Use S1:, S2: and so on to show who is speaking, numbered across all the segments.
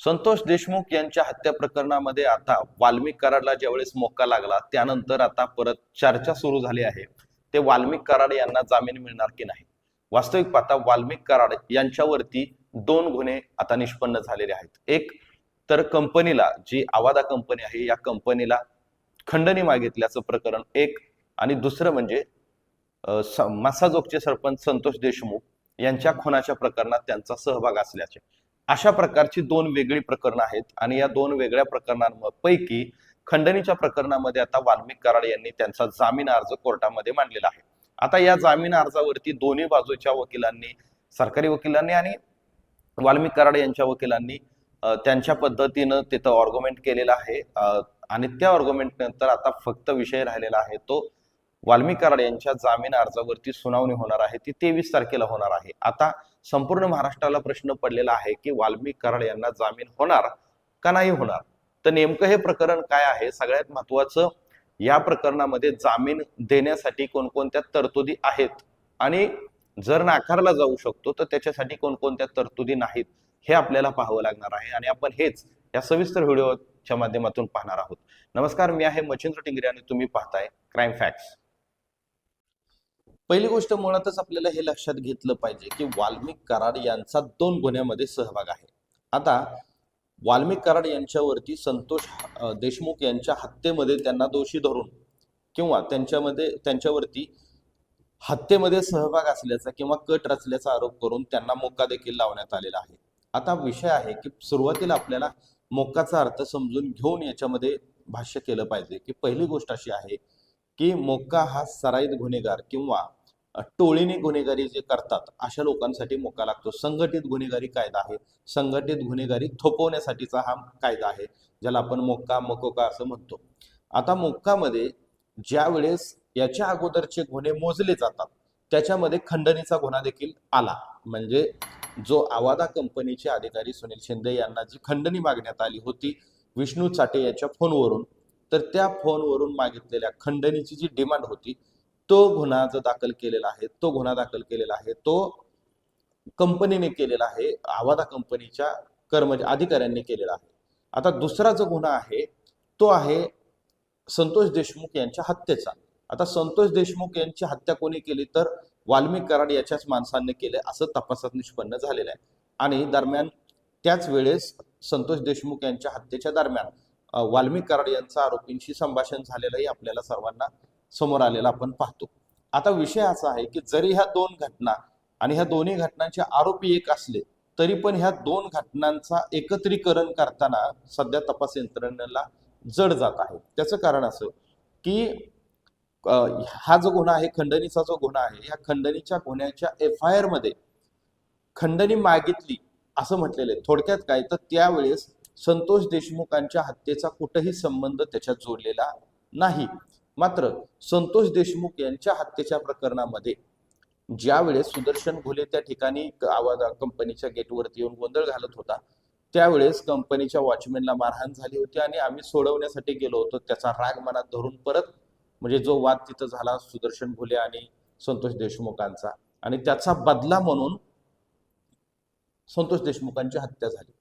S1: संतोष देशमुख यांच्या हत्या प्रकरणामध्ये आता वाल्मिक कराडला ज्यावेळेस मोका लागला त्यानंतर आता परत चर्चा सुरू झाली आहे. ते वाल्मिक कराड यांना जामीन मिळणार की नाही? वास्तविक पाहता वाल्मिक कराड यांच्यावरती दोन गुन्हे आता निष्पन्न झालेले आहेत. एक तर कंपनीला जी आवादा कंपनी आहे या कंपनीला खंडणी मागितल्याचं प्रकरण एक आणि दुसरं म्हणजे मासाजोगचे सरपंच संतोष देशमुख यांच्या खुनाच्या प्रकरणात त्यांचा सहभाग असल्याचे. अशा प्रकारची दोन वेगळी प्रकरणं आहेत. आणि या दोन वेगळ्या प्रकरणांपैकी खंडणीच्या प्रकरणामध्ये आता वाल्मिक कराड यांनी त्यांचा जामीन अर्ज कोर्टामध्ये मांडलेला आहे. आता या जामीन अर्जावरती दोन्ही बाजूच्या वकिलांनी सरकारी वकिलांनी आणि वाल्मिक कराड यांच्या वकिलांनी त्यांच्या पद्धतीनं तिथं ऑर्ग्युमेंट केलेला आहे. आणि त्या ऑर्ग्युमेंट नंतर आता फक्त विषय राहिलेला आहे तो वाल्मिक कराड यांच्या जामीन अर्जावरती सुनावणी होणार आहे. ती तेवीस तारखेला होणार आहे. आता संपूर्ण महाराष्ट्राला प्रश्न पडलेला आहे की वाल्मिक कराड यांना जामीन होणार का नाही होणार? तर नेमकं हे प्रकरण काय आहे? सगळ्यात महत्वाचं या प्रकरणामध्ये जामीन देण्यासाठी कोणकोणत्या तरतुदी आहेत? आणि जर नाकारला जाऊ शकतो तर त्याच्यासाठी कोणकोणत्या तरतुदी नाहीत हे आपल्याला पाहावं लागणार आहे. आणि आपण हेच या सविस्तर व्हिडिओच्या माध्यमातून पाहणार आहोत. नमस्कार मी आहे मच्छिंद्र टिंगरे आणि तुम्ही पाहताय क्राईम फॅक्ट्स पहिली गोष्ट मुळातच आपल्याला हे लक्षात घेतलं पाहिजे की वाल्मिक कराड यांचा दोन गुन्ह्यामध्ये सहभाग आहे. आता वाल्मिक कराड यांच्यावरती संतोष देशमुख यांच्या हत्येमध्ये त्यांना दोषी धरून किंवा त्यांच्यामध्ये त्यांच्यावरती हत्येमध्ये सहभाग असल्याचा किंवा कट रचल्याचा आरोप करून त्यांना मोक्का देखील लावण्यात आलेला आहे. आता विषय आहे की सुरुवातीला आपल्याला मोक्काचा अर्थ समजून घेऊन याच्यामध्ये भाष्य केलं पाहिजे की पहिली गोष्ट अशी आहे की मोक्का हा सराईत गुन्हेगार किंवा टोळीने गुन्हेगारी जे करतात अशा लोकांसाठी मोका लागतो. संघटित गुन्हेगारी कायदा आहे. संघटित गुन्हेगारी थोपवण्यासाठीचा हा कायदा आहे ज्याला आपण मोक्का मकोका असं म्हणतो. आता मोक्कामध्ये ज्या वेळेस याच्या अगोदरचे गुन्हे मोजले जातात त्याच्यामध्ये खंडणीचा गुन्हा देखील आला. म्हणजे जो आवादा कंपनीचे अधिकारी सुनील शिंदे यांना जी खंडणी मागण्यात आली होती विष्णू चाटे याच्या फोनवरून तर त्या फोनवरून मागितलेल्या खंडणीची जी डिमांड होती तो गुन्हा जो दाखल केलेला आहे तो गुन्हा दाखल केलेला आहे तो कंपनीने केलेला आहे आवादा कंपनीच्या कर्मचारी अधिकाऱ्यांनी केलेला आहे. आता दुसरा जो गुन्हा आहे तो आहे संतोष देशमुख यांच्या हत्येचा. आता संतोष देशमुख यांची हत्या कोणी केली तर वाल्मिक कराड याच्याच माणसांनी केले असं तपासात निष्पन्न झालेलं आहे. आणि दरम्यान त्याच वेळेस संतोष देशमुख यांच्या हत्येच्या दरम्यान अ, वाल्मिक कराड यांचा आरोपींशी संभाषण झालेलंही आपल्याला सर्वांना समोर आलेला आपण पाहतो. आता विषय असा आहे की जरी ह्या दोन घटना आणि ह्या दोन्ही घटनांचे आरोपी एक असले तरी पण ह्या दोन घटनांचा एकत्रीकरण करताना सध्या तपास यंत्रणेला जड जात आहे. त्याचं कारण असं की हा जो गुन्हा आहे खंडणीचा जो गुन्हा आहे या खंडणीच्या गुन्ह्याच्या एफ आय आरमध्ये खंडणी मागितली असं म्हटलेलं आहे. थोडक्यात काय? तर त्यावेळेस संतोष देशमुखांच्या हत्येचा कुठेही संबंध त्याच्यात जोडलेला नाही. मात्र संतोष देशमुख यांच्या हत्येच्या प्रकरणामध्ये ज्यावेळेस सुदर्शन घुले त्या ठिकाणी आवाज कंपनीच्या गेटवरती येऊन गोंधळ घालत होता त्यावेळेस कंपनीच्या वॉचमॅनला मारहाण झाली होती आणि आम्ही सोडवण्यासाठी गेलो होतो. त्याचा राग मनात धरून परत म्हणजे जो वाद तिथं झाला सुदर्शन घुले आणि संतोष देशमुखांचा. आणि त्याचा बदला म्हणून संतोष देशमुखांची हत्या झाली.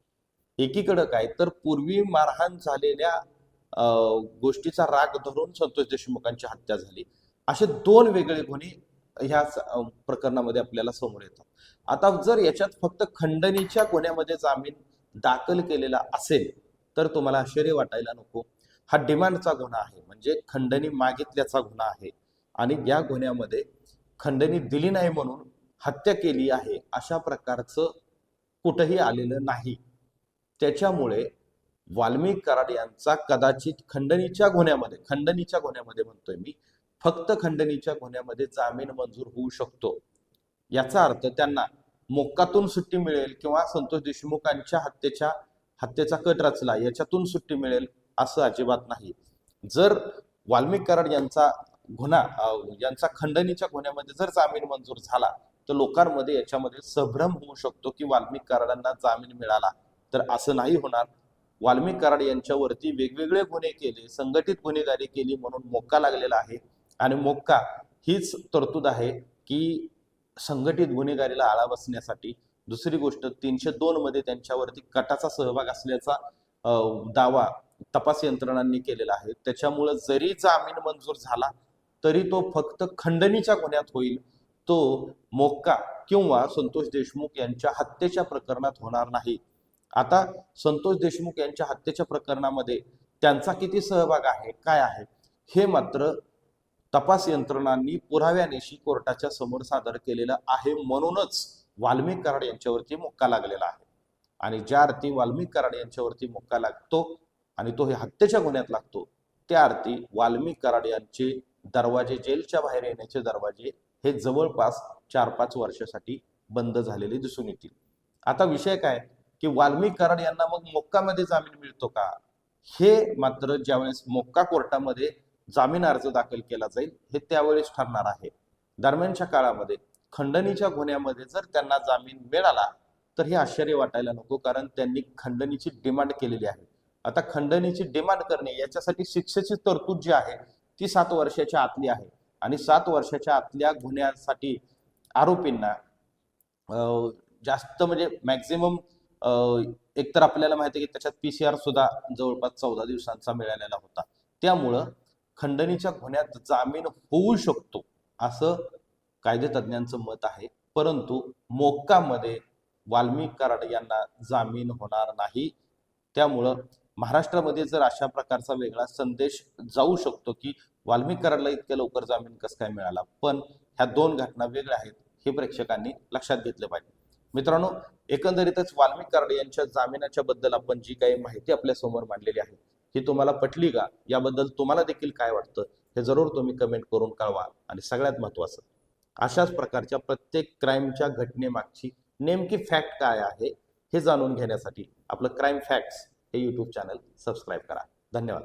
S1: एकीकडं काय? तर पूर्वी मारहाण झालेल्या गोष्टीचा राग धरून संतोष देशमुखांची हत्या झाली. असे दोन वेगळे गुन्हे ह्या प्रकरणामध्ये आपल्याला समोर येतात. आता जर याच्यात फक्त खंडणीच्या गुन्ह्यामध्ये जामीन दाखल केलेला असेल तर तुम्हाला आश्चर्य वाटायला नको. हा डिमांडचा गुन्हा आहे. म्हणजे खंडणी मागितल्याचा गुन्हा आहे. आणि या गुन्ह्यामध्ये खंडणी दिली नाही म्हणून हत्या केली आहे अशा प्रकारचं कुठंही आलेलं नाही. त्याच्यामुळे वाल्मिक कराड यांचा कदाचित खंडणीच्या गुन्ह्यामध्ये खंडणीच्या गुन्ह्यामध्ये म्हणतोय मी फक्त खंडणीच्या गुन्ह्यामध्ये जामीन मंजूर होऊ शकतो. याचा अर्थ त्यांना मोक्कातून सुट्टी मिळेल किंवा संतोष देशमुखांच्या हत्येच्या हत्येचा कट रचला याच्यातून सुट्टी मिळेल असं अजिबात नाही. जर वाल्मिक कराड यांचा गुन्हा यांचा खंडणीच्या गुन्ह्यामध्ये जर जामीन मंजूर झाला तर लोकांमध्ये याच्यामध्ये संभ्रम होऊ शकतो की वाल्मिक कराडांना जामीन मिळाला. तर असं नाही होणार. वाल्मिक कराड यांच्यावरती वेगवेगळे गुन्हे केले संघटित गुन्हेगारी केली म्हणून मोक्का लागलेला आहे. आणि मोक्का हीच तरतूद आहे की संघटित गुन्हेगारीला आळा बसण्यासाठी दुसरी गोष्ट तीनशे दोन मध्ये त्यांच्यावरती कटाचा सहभाग असल्याचा दावा तपास यंत्रणांनी केलेला आहे. त्याच्यामुळं जरी जामीन मंजूर झाला तरी तो फक्त खंडणीच्या गुन्ह्यात होईल. तो मोक्का किंवा संतोष देशमुख यांच्या हत्येच्या प्रकरणात होणार नाही. आता संतोष देशमुख यांच्या हत्येच्या प्रकरणामध्ये त्यांचा किती सहभाग आहे काय आहे हे मात्र तपास यंत्रणांनी पुराव्यानिशी कोर्टाच्या समोर सादर केलेलं आहे म्हणूनच वाल्मिक कराड यांच्यावरती मुक्का लागलेला आहे. आणि ज्या अर्थी वाल्मिक कराड यांच्यावरती मुक्का लागतो आणि तो हे हत्येच्या गुन्ह्यात लागतो त्या अर्थी वाल्मिक कराड यांचे दरवाजे जेलच्या बाहेर येण्याचे दरवाजे हे जवळपास चार पाच वर्षासाठी बंद झालेले दिसून येतील. आता विषय काय? की वाल्मिक कराड यांना मग मोक्कामध्ये जामीन मिळतो का? हे मात्र ज्यावेळेस मोक्का कोर्टामध्ये जामीन अर्ज दाखल केला जाईल हे त्यावेळेस ठरणार आहे. दरम्यानच्या काळामध्ये खंडणीच्या गुन्ह्यामध्ये जर त्यांना जामीन मिळाला तर हे आश्चर्य वाटायला नको कारण त्यांनी खंडणीची डिमांड केलेली आहे. आता खंडणीची डिमांड करणे याच्यासाठी शिक्षेची तरतूद जी आहे ती सात वर्षाच्या आतली आहे. आणि सात वर्षाच्या आतल्या गुन्ह्यासाठी आरोपींना अं, जास्त म्हणजे मॅक्झिमम एकतर आपल्याला माहिती आहे की त्याच्यात पीसीआर सुद्धा जवळपास चौदा दिवसांचा मिळालेला होता. त्यामुळं खंडणीच्या गुन्ह्यात जामीन होऊ शकतो असं कायदेतज्ञांचं मत आहे. परंतु मोक्कामध्ये वाल्मिक कराड यांना जामीन होणार नाही. त्यामुळं महाराष्ट्रामध्ये जर अशा प्रकारचा वेगळा संदेश जाऊ शकतो की वाल्मिक कराडला इतक्या लवकर जामीन कसं काय मिळाला? पण ह्या दोन घटना वेगळ्या आहेत हे प्रेक्षकांनी लक्षात घेतलं पाहिजे. मित्रांनो एकंदरीतच वाल्मिक कराड यांच्या जामिनाच्या बद्दल आपण जी काही माहिती आपल्यासमोर मांडलेली आहे ही तुम्हाला पटली का? याबद्दल तुम्हाला देखील काय वाटतं? हे जरूर तुम्ही कमेंट करून कळवा आणि सगळ्यात महत्वाचं अशाच प्रकारच्या प्रत्येक क्राईमच्या घटनेमागची नेमकी फॅक्ट काय आहे हे जाणून घेण्यासाठी आपलं क्राईम फॅक्ट्स हे यूट्यूब चॅनल सबस्क्राईब करा. धन्यवाद.